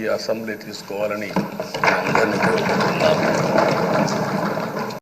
ఈ అసెంబ్లీ తీసుకోవాలని అందరినీ కోరుకుంటున్నాను.